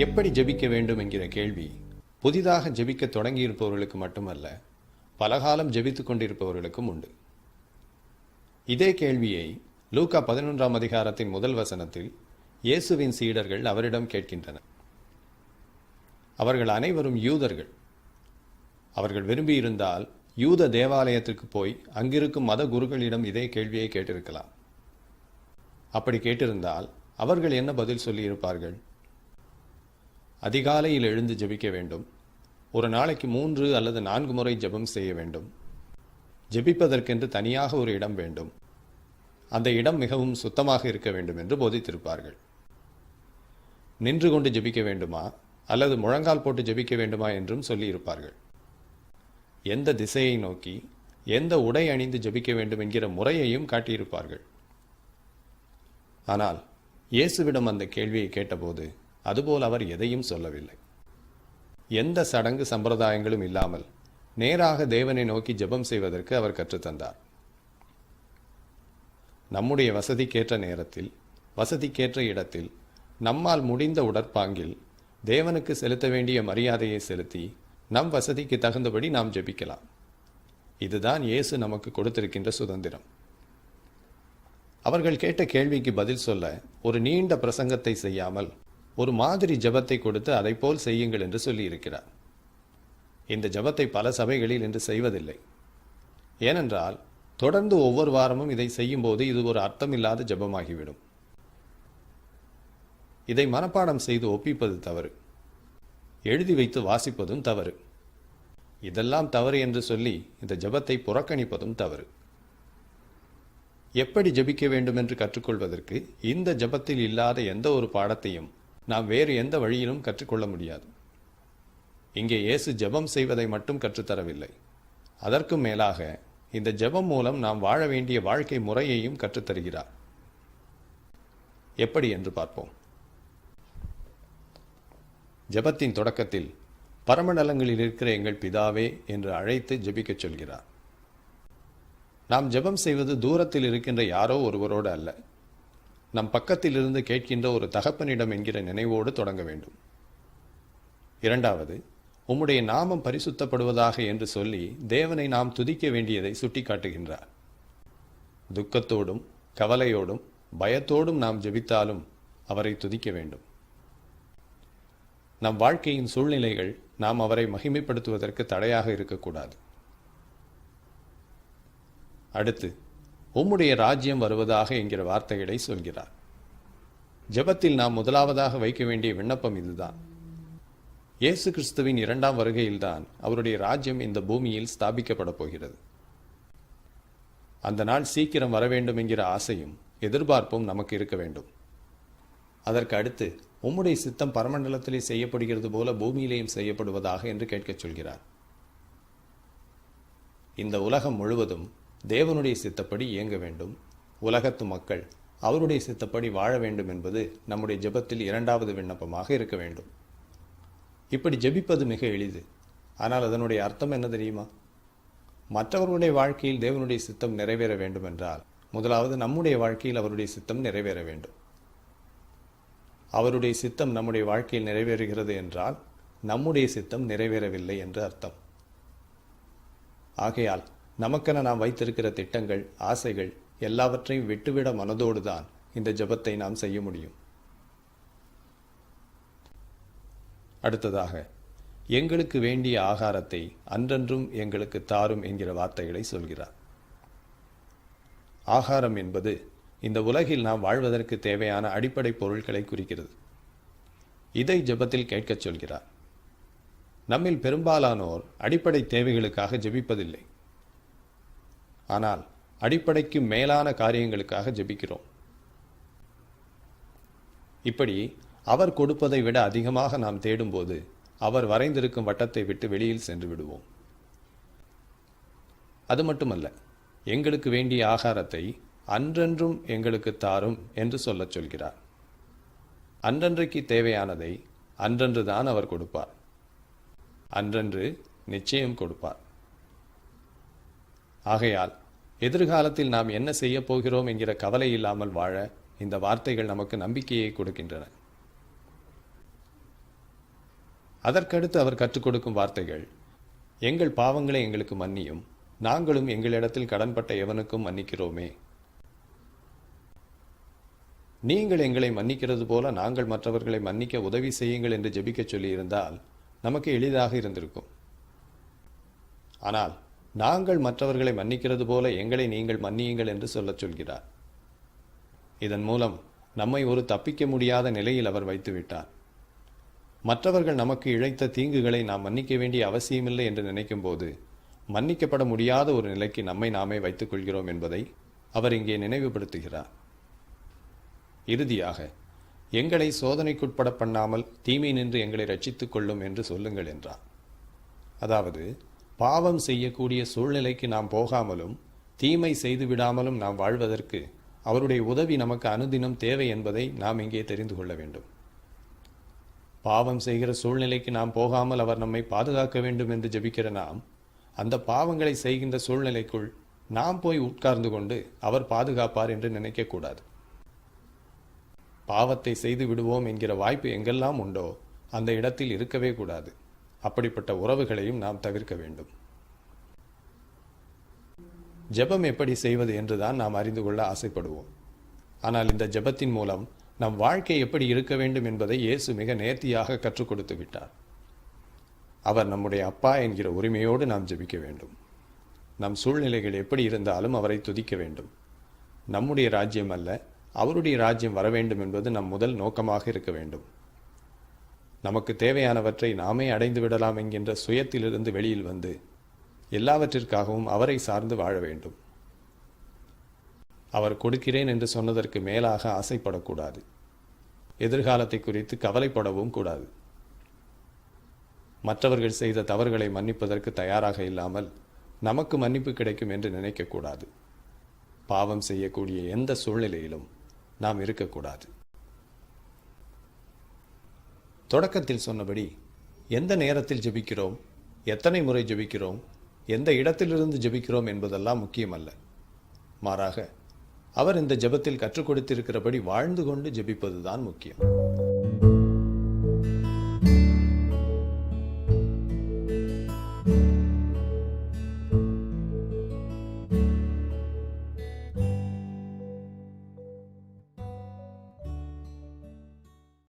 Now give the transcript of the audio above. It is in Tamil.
எப்படி ஜெபிக்க வேண்டும் என்கிற கேள்வி புதிதாக ஜெபிக்க தொடங்கியிருப்பவர்களுக்கு மட்டுமல்ல பலகாலம் ஜெபித்துக் கொண்டிருப்பவர்களுக்கும் உண்டு. இதே கேள்வியை லூக்கா பதினொன்றாம் அதிகாரத்தின் முதல் வசனத்தில் இயேசுவின் சீடர்கள் அவரிடம் கேட்கின்றனர். அவர்கள் அனைவரும் யூதர்கள். அவர்கள் விரும்பியிருந்தால் யூத தேவாலயத்திற்கு போய் அங்கிருக்கும் மத குருக்களிடம் இதே கேள்வியை கேட்டிருக்கலாம். அப்படி கேட்டிருந்தால் அவர்கள் என்ன பதில் சொல்லியிருப்பார்கள்? அதிகாலையில் எழுந்து ஜெபிக்க வேண்டும். ஒரு நாளைக்கு மூன்று அல்லது நான்கு முறை ஜெபம் செய்ய வேண்டும். ஜெபிப்பதற்கென்று தனியாக ஒரு இடம் வேண்டும். அந்த இடம் மிகவும் சுத்தமாக இருக்க வேண்டும் என்று போதித்திருப்பார்கள். நின்று கொண்டு ஜெபிக்க வேண்டுமா? அல்லது முழங்கால் போட்டு ஜெபிக்க வேண்டுமா என்றும் சொல்லியிருப்பார்கள். எந்த திசையை நோக்கி எந்த உடை அணிந்து ஜெபிக்க வேண்டும் என்கிற முறையையும் காட்டியிருப்பார்கள். ஆனால் இயேசுவிடம் அந்த கேள்வியை கேட்டபோது அதுபோல் அவர் எதையும் சொல்லவில்லை. எந்த சடங்கு சம்பிரதாயங்களும் இல்லாமல் நேராக தேவனை நோக்கி ஜெபம் செய்வதற்கு அவர் கற்றுத்தந்தார். நம்முடைய வசதிக்கேற்ற நேரத்தில் வசதிக்கேற்ற இடத்தில் நம்மால் முடிந்த உடற்பாங்கில் தேவனுக்கு செலுத்த வேண்டிய மரியாதையை செலுத்தி நம் வசதிக்கு தகுந்தபடி நாம் ஜெபிக்கலாம். இதுதான் இயேசு நமக்கு கொடுத்திருக்கின்ற சுதந்திரம். அவர்கள் கேட்ட கேள்விக்கு பதில் சொல்ல ஒரு நீண்ட பிரசங்கத்தை செய்யாமல் ஒரு மாதிரி ஜபத்தை கொடுத்து அதைப்போல் செய்யுங்கள் என்று சொல்லியிருக்கிறார். இந்த ஜெபத்தை பல சபைகளில் இன்று செய்வதில்லை. ஏனென்றால் தொடர்ந்து ஒவ்வொரு வாரமும் இதை செய்யும்போது இது ஒரு அர்த்தமில்லாத ஜெபமாகிவிடும். இதை மனப்பாடம் செய்து ஒப்பிப்பது தவறு. எழுதி வைத்து வாசிப்பதும் தவறு. இதெல்லாம் தவறு என்று சொல்லி இந்த ஜெபத்தை புறக்கணிப்பதும் தவறு. எப்படி ஜெபிக்க வேண்டும் என்று கற்றுக்கொள்வதற்கு இந்த ஜெபத்தில் இல்லாத எந்த ஒரு பாடத்தையும் நாம் வேறு எந்த வழியிலும் கற்றுக்கொள்ள முடியாது. இங்கே இயேசு ஜெபம் செய்வதை மட்டும் கற்றுத்தரவில்லை. அதற்கும் மேலாக இந்த ஜெபம் மூலம் நாம் வாழ வேண்டிய வாழ்க்கை முறையையும் கற்றுத்தருகிறார். எப்படி என்று பார்ப்போம். ஜெபத்தின் தொடக்கத்தில் பரமநலங்களில் இருக்கிற எங்கள் பிதாவே என்று அழைத்து ஜெபிக்கச் சொல்கிறார். நாம் ஜெபம் செய்வது தூரத்தில் இருக்கின்ற யாரோ ஒருவரோடு அல்ல. நம் பக்கத்தில் இருந்து கேட்கின்ற ஒரு தகப்பனிடம் என்கிற நினைவோடு தொடங்க வேண்டும். இரண்டாவது உம்முடைய நாமம் பரிசுத்தப்படுவதாக என்று சொல்லி தேவனை நாம் துதிக்க வேண்டியதை சுட்டிக்காட்டுகின்றார். துக்கத்தோடும் கவலையோடும் பயத்தோடும் நாம் ஜெபித்தாலும் அவரை துதிக்க வேண்டும். நம் வாழ்க்கையின் சூழ்நிலைகள் நாம் அவரை மகிமைப்படுத்துவதற்கு தடையாக இருக்கக்கூடாது. அடுத்து உம்முடைய ராஜ்யம் வருவதாக என்கிற வார்த்தைகளை சொல்கிறார். ஜெபத்தில் நாம் முதலாவதாக வைக்க வேண்டிய விண்ணப்பம் இதுதான். இயேசு கிறிஸ்துவின் இரண்டாம் வருகையில்தான் அவருடைய ராஜ்யம் இந்த பூமியில் ஸ்தாபிக்கப்பட போகிறது. அந்த நாள் சீக்கிரம் வர வேண்டும் என்கிற ஆசையும் எதிர்பார்ப்பும் நமக்கு இருக்க வேண்டும். அதற்கு அடுத்து உம்முடைய சித்தம் பரமண்டலத்திலே செய்யப்படுகிறது போல பூமியிலேயும் செய்யப்படுவதாக என்று கேட்கச் சொல்கிறார். இந்த உலகம் முழுவதும் தேவனுடைய சித்தப்படி இயங்க வேண்டும். உலகத்து மக்கள் அவருடைய சித்தப்படி வாழ வேண்டும் என்பது நம்முடைய ஜெபத்தில் இரண்டாவது விண்ணப்பமாக இருக்க வேண்டும். இப்படி ஜெபிப்பது மிக எளிது. ஆனால் அதனுடைய அர்த்தம் என்ன தெரியுமா? மற்றவர்களுடைய வாழ்க்கையில் தேவனுடைய சித்தம் நிறைவேற வேண்டும் என்றால் முதலாவது நம்முடைய வாழ்க்கையில் அவருடைய சித்தம் நிறைவேற வேண்டும். அவருடைய சித்தம் நம்முடைய வாழ்க்கையில் நிறைவேறுகிறது என்றால் நம்முடைய சித்தம் நிறைவேறவில்லை என்று அர்த்தம். ஆகையால் நமக்கென நாம் வைத்திருக்கிற திட்டங்கள் ஆசைகள் எல்லாவற்றையும் விட்டுவிட மனதோடு தான் இந்த ஜெபத்தை நாம் செய்ய முடியும். அடுத்ததாக எங்களுக்கு வேண்டிய ஆகாரத்தை அன்றன்றும் எங்களுக்கு தாரும் என்கிற வார்த்தைகளை சொல்கிறார். ஆகாரம் என்பது இந்த உலகில் நாம் வாழ்வதற்கு தேவையான அடிப்படை பொருட்களை குறிக்கிறது. இதை ஜெபத்தில் கேட்கச் சொல்கிறார். நம்மில் பெரும்பாலானோர் அடிப்படை தேவைகளுக்காக ஜெபிப்பதில்லை. ஆனால் அடிப்படைக்கு மேலான காரியங்களுக்காக ஜெபிக்கிறோம். இப்படி அவர் கொடுப்பதை விட அதிகமாக நாம் தேடும்போது அவர் வரைந்திருக்கும் வட்டத்தை விட்டு வெளியில் சென்று விடுவோம். அது மட்டுமல்ல எங்களுக்கு வேண்டிய ஆகாரத்தை அன்றென்றும் எங்களுக்கு தாரும் என்று சொல்லச் சொல்கிறார். அன்றன்றைக்கு தேவையானதை அன்றன்று தான் அவர் கொடுப்பார். அன்றன்று நிச்சயம் கொடுப்பார். ஆகையால் எதிர்காலத்தில் நாம் என்ன செய்யப் போகிறோம் என்கிற கவலை இல்லாமல் வாழ இந்த வார்த்தைகள் நமக்கு நம்பிக்கையை கொடுக்கின்றன. அதற்கடுத்து அவர் கற்றுக் கொடுக்கும் வார்த்தைகள் எங்கள் பாவங்களை எங்களுக்கு மன்னியும் நாங்களும் எங்களிடத்தில் கடன்பட்ட எவனுக்கும் மன்னிக்கிறோமே. நீங்கள் எங்களை மன்னிக்கிறது போல நாங்கள் மற்றவர்களை மன்னிக்க உதவி செய்யுங்கள் என்று ஜெபிக்கச் சொல்லியிருந்தால் நமக்கு எளிதாக இருந்திருக்கும். ஆனால் நாங்கள் மற்றவர்களை மன்னிக்கிறது போல எங்களை நீங்கள் மன்னியுங்கள் என்று சொல்லச் சொல்கிறார். இதன் மூலம் நம்மை ஒரு தப்பிக்க முடியாத நிலையில் அவர் வைத்துவிட்டார் மற்றவர்கள் நமக்கு இழைத்த தீங்குகளை நாம் மன்னிக்க வேண்டிய அவசியமில்லை என்று நினைக்கும்போது மன்னிக்கப்பட முடியாத ஒரு நிலைக்கு நம்மை நாமே வைத்துக் கொள்கிறோம் என்பதை அவர் இங்கே நினைவுபடுத்துகிறார். இறுதியாக எங்களை சோதனைக்குட்பட பண்ணாமல் தீமை நின்று எங்களை ரட்சித்துக் கொள்ளும் என்று சொல்லுங்கள் என்றார். அதாவது பாவம் செய்யக்கூடிய சூழ்நிலைக்கு நாம் போகாமலும் தீமை செய்து விடாமலும் நாம் வாழ்வதற்கு அவருடைய உதவி நமக்கு அனுதினம் தேவை என்பதை நாம் இங்கே தெரிந்து கொள்ள வேண்டும். பாவம் செய்கிற சூழ்நிலைக்கு நாம் போகாமல் அவர் நம்மை பாதுகாக்க வேண்டும் என்று ஜெபிக்கிற நாம் அந்த பாவங்களை செய்கின்ற சூழ்நிலைக்குள் நாம் போய் உட்கார்ந்து கொண்டு அவர் பாதுகாப்பார் என்று நினைக்கக்கூடாது. பாவத்தை செய்து விடுவோம் என்கிற வாய்ப்பு எங்கெல்லாம் உண்டோ அந்த இடத்தில் இருக்கவே கூடாது. அப்படிப்பட்ட உறவுகளையும் நாம் தவிர்க்க வேண்டும். ஜெபம் எப்படி செய்வது என்றுதான் நாம் அறிந்து கொள்ள ஆசைப்படுவோம். ஆனால் இந்த ஜெபத்தின் மூலம் நம் வாழ்க்கை எப்படி இருக்க வேண்டும் என்பதை இயேசு மிக நேர்த்தியாக கற்றுக் கொடுத்து விட்டார். அவர் நம்முடைய அப்பா என்கிற உரிமையோடு நாம் ஜெபிக்க வேண்டும். நம் சூழ்நிலைகள் எப்படி இருந்தாலும் அவரை துதிக்க வேண்டும். நம்முடைய ராஜ்யம் அல்ல அவருடைய ராஜ்யம் வர வேண்டும் என்பது நம் முதல் நோக்கமாக இருக்க வேண்டும். நமக்கு தேவையானவற்றை நாமே அடைந்து விடலாம் என்கின்ற சுயத்திலிருந்து வெளியில் வந்து எல்லாவற்றிற்காகவும் அவரை சார்ந்து வாழ வேண்டும். அவர் கொடுக்கிறேன் என்று சொன்னதற்கு மேலாக ஆசைப்படக்கூடாது. எதிர்காலத்தை குறித்து கவலைப்படவும் கூடாது. மற்றவர்கள் செய்த தவறுகளை மன்னிப்பதற்கு தயாராக இல்லாமல் நமக்கு மன்னிப்பு கிடைக்கும் என்று நினைக்கக்கூடாது. பாவம் செய்யக்கூடிய எந்த சூழ்நிலையிலும் நாம் இருக்கக்கூடாது. தொடக்கத்தில் சொன்னபடி எந்த நேரத்தில் ஜெபிக்கிறோம் எத்தனை முறை ஜெபிக்கிறோம் எந்த இடத்திலிருந்து ஜெபிக்கிறோம் என்பதெல்லாம் முக்கியமல்ல. மாறாக அவர் இந்த ஜெபத்தில் கற்றுக் கொடுத்திருக்கிறபடி வாழ்ந்து கொண்டு ஜெபிப்பதுதான் முக்கியம்.